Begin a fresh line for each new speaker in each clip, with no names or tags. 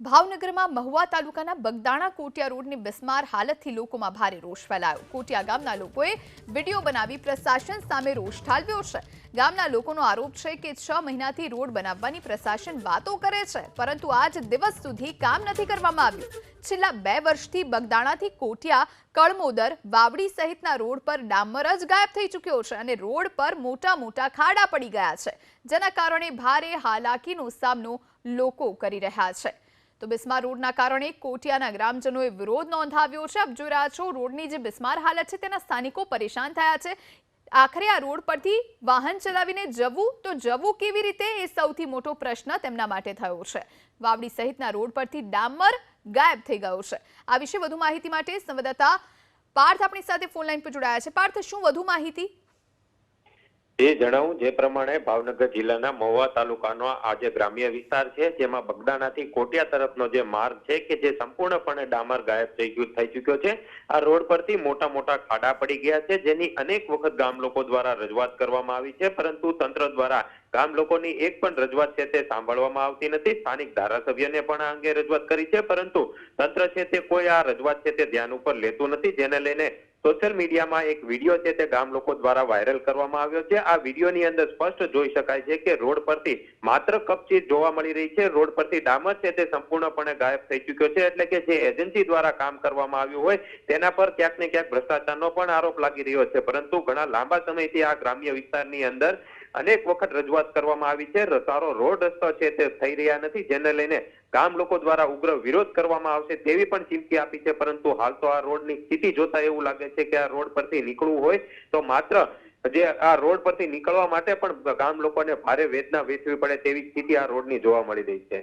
ભાવનગરમાં મહુવા તાલુકાના બગદાણા કોટિયા રોડની બિસ્માર હાલતથી લોકોમાં ભારે રોષ ફેલાયો. કોટિયા ગામના લોકોએ વીડિયો બનાવી પ્રશાસન સામે રોષ ઠાલવ્યો છે. ગામના લોકોનો આરોપ છે કે છ મહિનાથી રોડ બનાવવાની પ્રશાસન વાતો કરે છે, પરંતુ આજ દિવસ સુધી કામ નથી કરવામાં આવ્યું. છેલ્લા બે વર્ષથી બગદાણાથી કોટિયા, કળમોદર, વાવડી સહિતના રોડ પર ડામર જ ગાયબ થઈ ચૂક્યો છે અને રોડ પર મોટા મોટા ખાડા પડી ગયા છે, જેના કારણે ભારે હાલાકીનો સામનો લોકો કરી રહ્યા છે. તો બિસ્માર રોડના કારણે કોટિયાના ગ્રામજનોએ વિરોધ નોંધાવ્યો છે. આપ જોઈ રહ્યા છો, રોડની જે બિસ્માર હાલત છે, તેના સ્થાનિકો પરેશાન થયા છે. આખરે આ રોડ પરથી વાહન ચલાવીને જવું, તો જવું કેવી રીતે? એ સૌથી મોટો પ્રશ્ન તેમના માટે થયો છે. વાવડી સહિતના રોડ પરથી ડામર ગાયબ થઈ ગયો છે. આ વિશે વધુ માહિતી માટે સંવાદદાતા પાર્થ આપણી સાથે ફોન લાઈન પર જોડાયા છે. પાર્થ, શું વધુ માહિતી?
એ જણાવું, જે પ્રમાણે ભાવનગર જિલ્લાના મહુવા તાલુકાનો આ જે ગ્રામ્ય વિસ્તાર છે, જેમાં બગદાણાથી કોટિયા તરફનો જે માર્ગ છે કે જે સંપૂર્ણપણે ડામર ગાયબ થઈ ગયું, થઈ ચુક્યો છે. આ રોડ પરથી મોટા મોટા ખાડા પડી ગયા છે, જેની અનેક વખત ગામ લોકો દ્વારા રજૂઆત કરવામાં આવી છે, પરંતુ તંત્ર દ્વારા ગામ લોકોની એક પણ રજૂઆત છે તે સાંભળવામાં આવતી નથી. સ્થાનિક ધારાસભ્યને પણ આ અંગે રજૂઆત કરી છે, પરંતુ તંત્ર છે તે કોઈ આ રજૂઆત છે તે ધ્યાન ઉપર લેતું નથી, જેને લઈને સોશિયલ મીડિયામાં એક વીડિયો છે તે ગામ લોકો દ્વારા વાયરલ કરવામાં આવ્યો છે. આ વિડીયોની અંદર સ્પષ્ટ જોઈ શકાય છે કે રોડ પરથી માત્ર કપચીત જોવા મળી રહી છે. રોડ પરથી ડામર છે તે સંપૂર્ણપણે ગાયબ થઈ ચુક્યો છે. એટલે કે જે એજન્સી દ્વારા કામ કરવામાં આવ્યું હોય તેના પર ક્યાંક ને ક્યાંક ભ્રષ્ટાચારનો પણ આરોપ લાગી રહ્યો છે. પરંતુ ઘણા લાંબા સમયથી આ ગ્રામ્ય વિસ્તારની અંદર અનેક વખત રજૂઆત કરવામાં આવી છે. સારો રોડ રસ્તો છે તે થઈ રહ્યા નથી, જેને લઈને ગામ લોકો દ્વારા ઉગ્ર વિરોધ કરવામાં આવશે તેવી પણ ચીમકી આપી છે. પરંતુ હાલ તો આ રોડની સ્થિતિ જોતા એવું લાગે છે કે આ રોડ પરથી નીકળવું હોય તો માત્ર જે આ રોડ પરથી નીકળવા માટે પણ ગામ લોકોને ભારે વેદના વેઠવી પડે તેવી સ્થિતિ આ રોડની જોવા મળી રહી છે.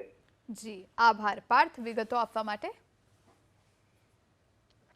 જી, આભાર. પાર્થ, વિગતો આપવા માટે?